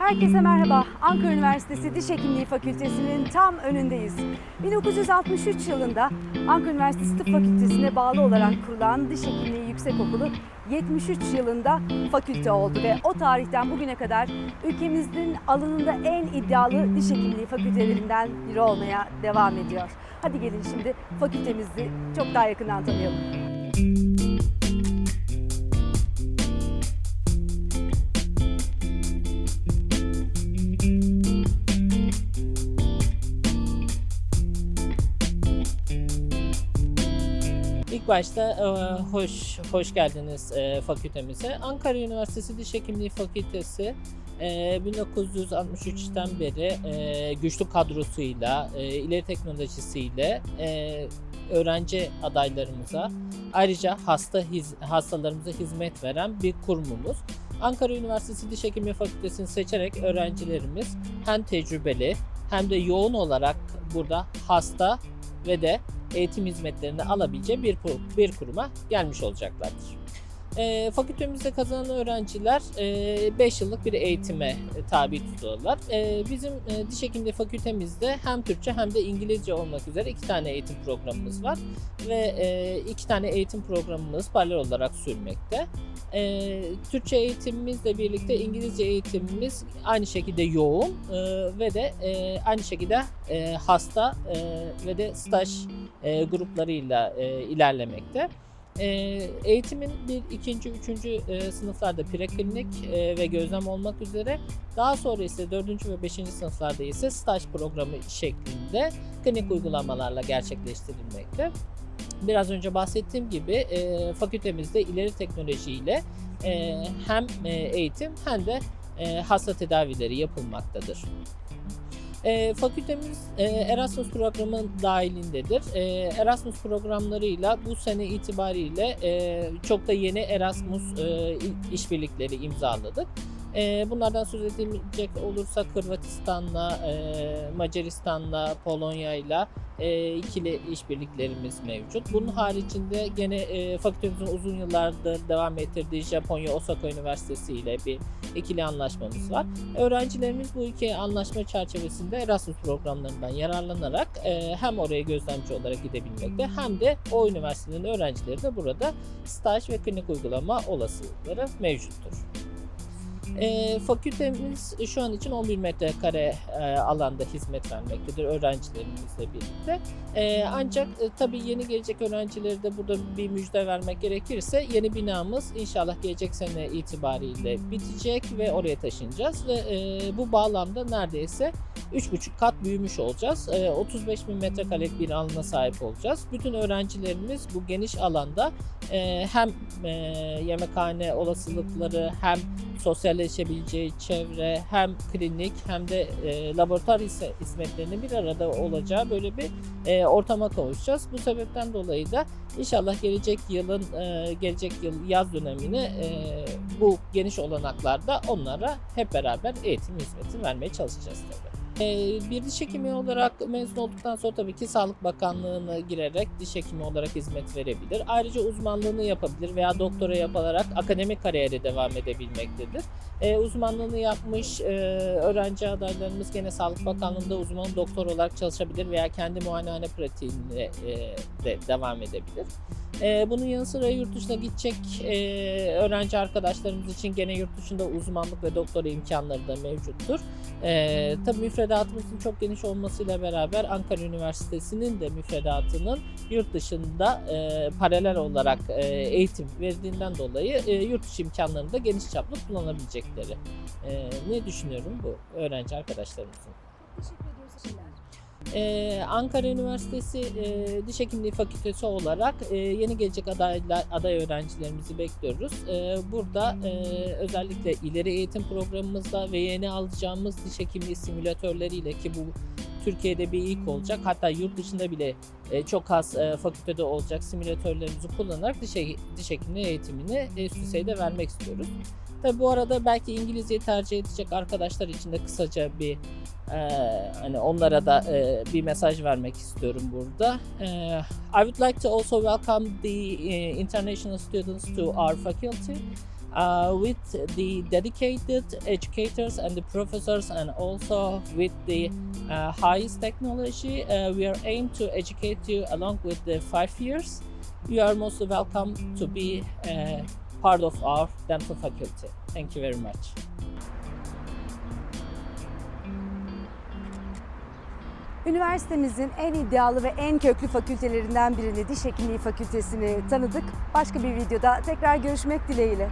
Herkese merhaba. Ankara Üniversitesi Diş Hekimliği Fakültesi'nin tam önündeyiz. 1963 yılında Ankara Üniversitesi Tıp Fakültesi'ne bağlı olarak kurulan Diş Hekimliği Yüksekokulu 73 yılında fakülte oldu ve o tarihten bugüne kadar ülkemizin alanında en iddialı diş hekimliği fakültelerinden biri olmaya devam ediyor. Hadi gelin şimdi fakültemizi çok daha yakından tanıyalım. İlk başta e, hoş hoş geldiniz e, fakültemize. Ankara Üniversitesi Diş Hekimliği Fakültesi e, 1963'ten beri e, güçlü kadrosuyla, ileri teknolojisiyle öğrenci adaylarımıza ayrıca hasta hastalarımıza hizmet veren bir kurumumuz. Ankara Üniversitesi Diş Hekimliği Fakültesini seçerek öğrencilerimiz hem tecrübeli hem de yoğun olarak burada hasta ve de eğitim hizmetlerini alabileceği bir, bir kuruma gelmiş olacaklardır. E, fakültemizde kazanan öğrenciler 5 yıllık bir eğitime e, tabi tutuluyorlar. E, bizim e, diş hekimliği fakültemizde hem Türkçe hem de İngilizce olmak üzere iki tane eğitim programımız var ve e, iki tane eğitim programımız paralel olarak sürmekte. E, Türkçe eğitimimizle birlikte İngilizce eğitimimiz aynı şekilde yoğun e, ve de e, aynı şekilde e, hasta e, ve de staj e, gruplarıyla e, ilerlemekte. E, eğitimin bir, ikinci, üçüncü e, sınıflarda preklinik e, ve gözlem olmak üzere daha sonra ise dördüncü ve beşinci sınıflarda ise staj programı şeklinde klinik uygulamalarla gerçekleştirilmekte. Biraz önce bahsettiğim gibi e, fakültemizde ileri teknolojiyle e, hem eğitim hem de e, hasta tedavileri yapılmaktadır. E, fakültemiz e, Erasmus programı dahilindedir. E, Erasmus programlarıyla bu sene itibariyle e, çok da yeni Erasmus e, işbirlikleri imzaladık. E, bunlardan söz edilecek olursa Hırvatistan'la, e, Macaristan'la, Polonya'yla e, ikili işbirliklerimiz mevcut. Bunun haricinde gene e, fakültemizin uzun yıllardır devam ettirdiği Japonya Osaka Üniversitesi ile bir ikili anlaşmamız var. Öğrencilerimiz bu iki anlaşma çerçevesinde Erasmus programlarından yararlanarak e, hem oraya gözlemci olarak gidebilmekte hem de o üniversitenin öğrencileri de burada staj ve klinik uygulama olasılıkları mevcuttur. E, fakültemiz şu an için 11 metrekare e, alanda hizmet vermektedir öğrencilerimizle birlikte. E, ancak e, tabii yeni gelecek öğrencileri de burada bir müjde vermek gerekirse yeni binamız inşallah gelecek sene itibariyle bitecek ve oraya taşınacağız ve e, bu bağlamda neredeyse 3,5 kat büyümüş olacağız. E, 35 bin metrekarelik bir alana sahip olacağız. Bütün öğrencilerimiz bu geniş alanda e, hem e, yemekhane olasılıkları hem sosyalleşebileceği çevre hem klinik hem de e, laboratuvar hizmetlerinin bir arada olacağı böyle bir ortama kavuşacağız. Bu sebepten dolayı da inşallah gelecek yılın gelecek yıl yaz dönemini bu geniş olanaklarda onlara hep beraber eğitim hizmeti vermeye çalışacağız tabii. Ee, Bir diş hekimi olarak mezun olduktan sonra tabii ki Sağlık Bakanlığı'na girerek diş hekimi olarak hizmet verebilir. Ayrıca uzmanlığını yapabilir veya doktora yaparak akademik kariyere devam edebilmektedir. Ee, uzmanlığını yapmış e, öğrenci adaylarımız gene Sağlık Bakanlığı'nda uzman doktor olarak çalışabilir veya kendi muayenehane pratiğinde e, de devam edebilir. E, bunun yanı sıra yurt dışına gidecek e, öğrenci arkadaşlarımız için gene yurt dışında uzmanlık ve doktora imkanları da mevcuttur. E, tabii müfredatımızın çok geniş olmasıyla beraber Ankara Üniversitesi'nin de müfredatının yurt dışında e, paralel olarak e, eğitim verdiğinden dolayı e, yurt dışı imkanlarını da geniş çaplı kullanabilecekleri. E, ne düşünüyorum bu öğrenci arkadaşlarımızın? Teşekkür ediyoruz. Ee, Ankara Üniversitesi e, Diş Hekimliği Fakültesi olarak e, yeni gelecek adaylar, aday öğrencilerimizi bekliyoruz. E, burada e, özellikle ileri eğitim programımızda ve yeni alacağımız diş hekimliği simülatörleriyle ki bu Türkiye'de bir ilk olacak. Hatta yurt dışında bile e, çok az e, fakültede olacak simülatörlerimizi kullanarak diş, he- diş hekimliği eğitimini üst düzeyde vermek istiyoruz. Tabi bu arada belki İngilizceyi tercih edecek arkadaşlar için de kısaca bir ee, hani onlara da e, bir mesaj vermek istiyorum burada. Ee, I would like to also welcome the uh, international students to our faculty. uh, with the dedicated educators and the professors and also with the uh, highest technology uh, we are aimed to educate you along with the five years you are most welcome to be uh, part of our dental faculty thank you very much Üniversitemizin en iddialı ve en köklü fakültelerinden birini Diş Hekimliği Fakültesini tanıdık. Başka bir videoda tekrar görüşmek dileğiyle.